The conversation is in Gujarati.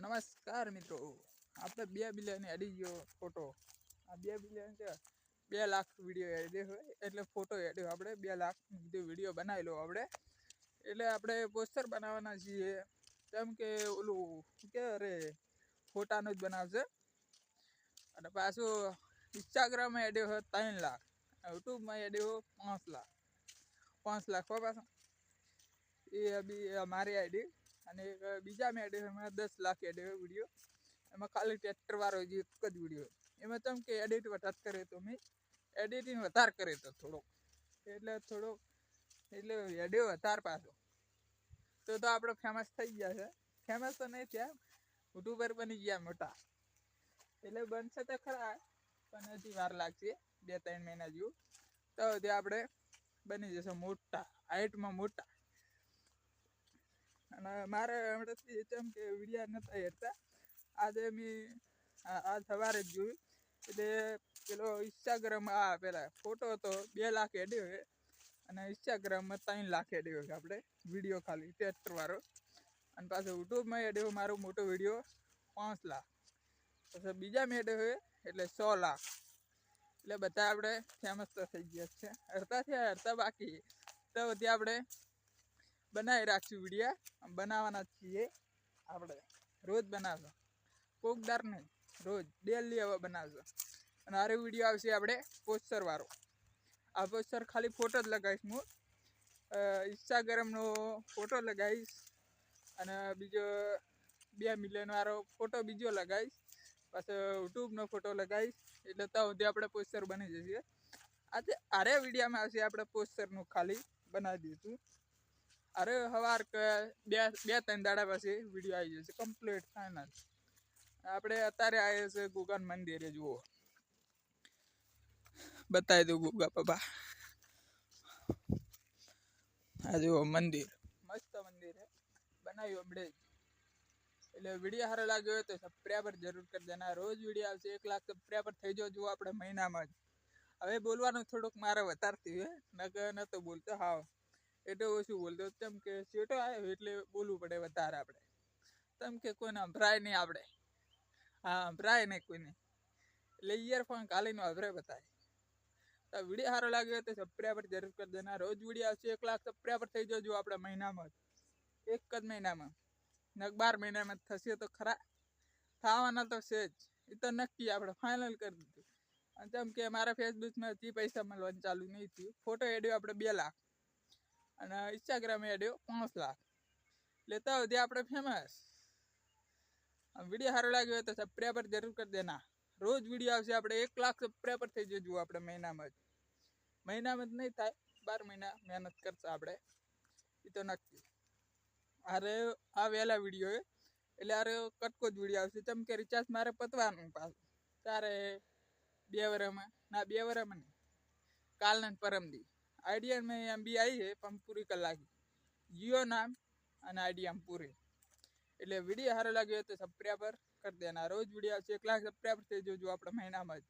નમસ્કાર મિત્રો. આપણે બે બિલિયન એડી ગયો ફોટો આ બે બિલિયન છે. બે લાખ વીડિયો એડી હોય, એટલે ફોટો એડી આપણે બે લાખ કીધું વીડિયો બનાવી લો આપણે. એટલે આપણે પોસ્ટર બનાવવાના છીએ. કેમ કે ઓલું, કે અરે, ફોટાનું જ બનાવશે. અને પાછું ઇન્સ્ટાગ્રામમાં એડી હોય ત્રણ લાખ. યુટ્યુબમાં એડી હોય પાંચ લાખ. પાંચ લાખ હો પાછું. એ બી મારી આઈડી. અને એક બીજા મેં એડિટ એમાં દસ લાખ એડિટ વીડિયો. એમાં ખાલી ટ્રેક્ટર વાળો જે એક જ વીડિયો એમાં તમે કે એડિટ વધારે કરે તો મેં એડિટિંગ વધારે કરે તો થોડોક. એટલે થોડોક, એટલે એડિયો વધારે પાછો. તો તો આપણે ફેમસ થઈ ગયા છે. ફેમસ તો નહીં થયા. યુટ્યુબર બની ગયા મોટા. એટલે બનશે તો ખરા, પણ હજી વાર લાગશે. બે ત્રણ મહિના જેવું. તો હજી આપણે બની જશે મોટા હાઈટમાં મોટા. અને મારે હમણાંથી એમ કે વિડિયા નતા હેરતા આજે મેં આ સવારે જ જોયું. એટલે પેલો ઇન્સ્ટાગ્રામ આ પેલા ફોટો હતો, બે લાખ એડ્યો છે અને ઇન્સ્ટાગ્રામમાં ત્રણ લાખ એડ્યો છે આપણે, વીડિયો ખાલી ટ્રેક્ટર વાળો. અને પાછો યુટ્યુબમાં એડ્યો મારો મોટો વીડિયો, પાંચ લાખ. પછી બીજા મેડ હોય એટલે સો લાખ. એટલે બધા આપણે ફેમસ તો થઈ ગયા છે. હરતા થયા હરતા બાકી તો બધી આપણે બનાવી રાખશું વિડીયા બનાવવાના છીએ આપણે. રોજ બનાવશો. કોકદાર નહીં રોજ ડેલી હવે બનાવશો. અને આરે વીડિયો આવશે આપણે પોસ્ટરવાળો આ પોસ્ટર ખાલી ફોટો જ લગાવીશ હું. ઇન્સ્ટાગ્રામનો ફોટો લગાવીશ. અને બીજો બે મિલિયનવાળો ફોટો બીજો લગાવીશ. પાછો યુટ્યુબનો ફોટો લગાવીશ. એટલે તો સુધી આપણે પોસ્ટર બની જશે. આજે આરે વિડીયામાં આવશે આપણે પોસ્ટરનું ખાલી બનાવી દઈશું. અરે સવાર કે બે બે, ત્રણ દાડા પછી વીડિયો આવી જશે. કમ્પ્લીટ ફાઇનલ આપણે અત્યારે આવ્યા છે ગુગન મંદિરે, જુઓ. બતાવી દઉં ગુગા બાબા. આ જુઓ મંદિર. મસ્ત મંદિર છે બનાવ્યું હમણે એટલે વીડિયો સારો લાગ્યો હોય તો સબસ્ક્રાઈબર જરૂર કરી દેના રોજ વીડિયો આવશે. એક લાખ સબસ્ક્રાઈબર થઈ જાઓ જુઓ આપણે મહિનામાં જ. હવે બોલવાનું થોડુંક મારે વધારતી હોય. હે નકર નતો બોલતો. હાવ. એટલે ઓછું બોલતો, તેમ કે ચેટો આવ્યો એટલે બોલવું પડે વધારે આપણે. તેમ કે કોઈને સંભળાય નહીં આપણે. હા સંભળાય નહીં કોઈને એટલે ઇયરફોન કાલીનો અભરે બતાય તો વીડિયો સારો લાગ્યો તો સબસ્ક્રાઈબર જરૂર કરી દેના. રોજ વીડિયો આવશે, એક લાખ સબસ્ક્રાઈબર થઈ જજો આપણે મહિનામાં. એક જ મહિનામાં. નક બાર મહિનામાં થશે તો ખરા. થવાના તો છે જ. એ તો નક્કી આપણે ફાઇનલ કરી દીધું. અને તેમ કે મારા ફેસબુકમાં હજી પૈસા મળવાનું ચાલુ નહીં થયું. ફોટો એડ્યો આપણે બે લાખ. અને ઇન્સ્ટાગ્રામ એડિયો પાંચ લાખ. લેતા સુધી આપણે ફેમસ વીડિયો સારો લાગ્યો હોય તો સબસ્ક્રાઈબર જરૂર કરી દેના. રોજ વીડિયો આવશે, આપણે એક લાખ સબસ્ક્રાઈબર થઈ જજો આપણે મહિનામાં જ. મહિનામાં જ નહીં થાય, બાર મહિના મહેનત કરશે આપણે. એ તો નક્કી. અરે, આ વહેલા વીડિયો એટલે અરે કટકો જ વીડિયો આવશે. તેમ કે રિચાર્જ મારે પતવાનું પાછું. તારે બે વરામાં ના, બે વરામાં નહીં. કાલના પરમદી. આઈડિયા મેં એમ બી આવી છે, પણ પૂરી કલાક જીઓ નામ અને આઈડિયા પૂરી. એટલે વીડિયો સારો લાગ્યો તો સબસ્ક્રાઈબર કરી દેના. રોજ વીડિયો આવશે, એક લાખ સબસ્ક્રાઈબર થઈ જોજો આપણે મહિનામાં જ.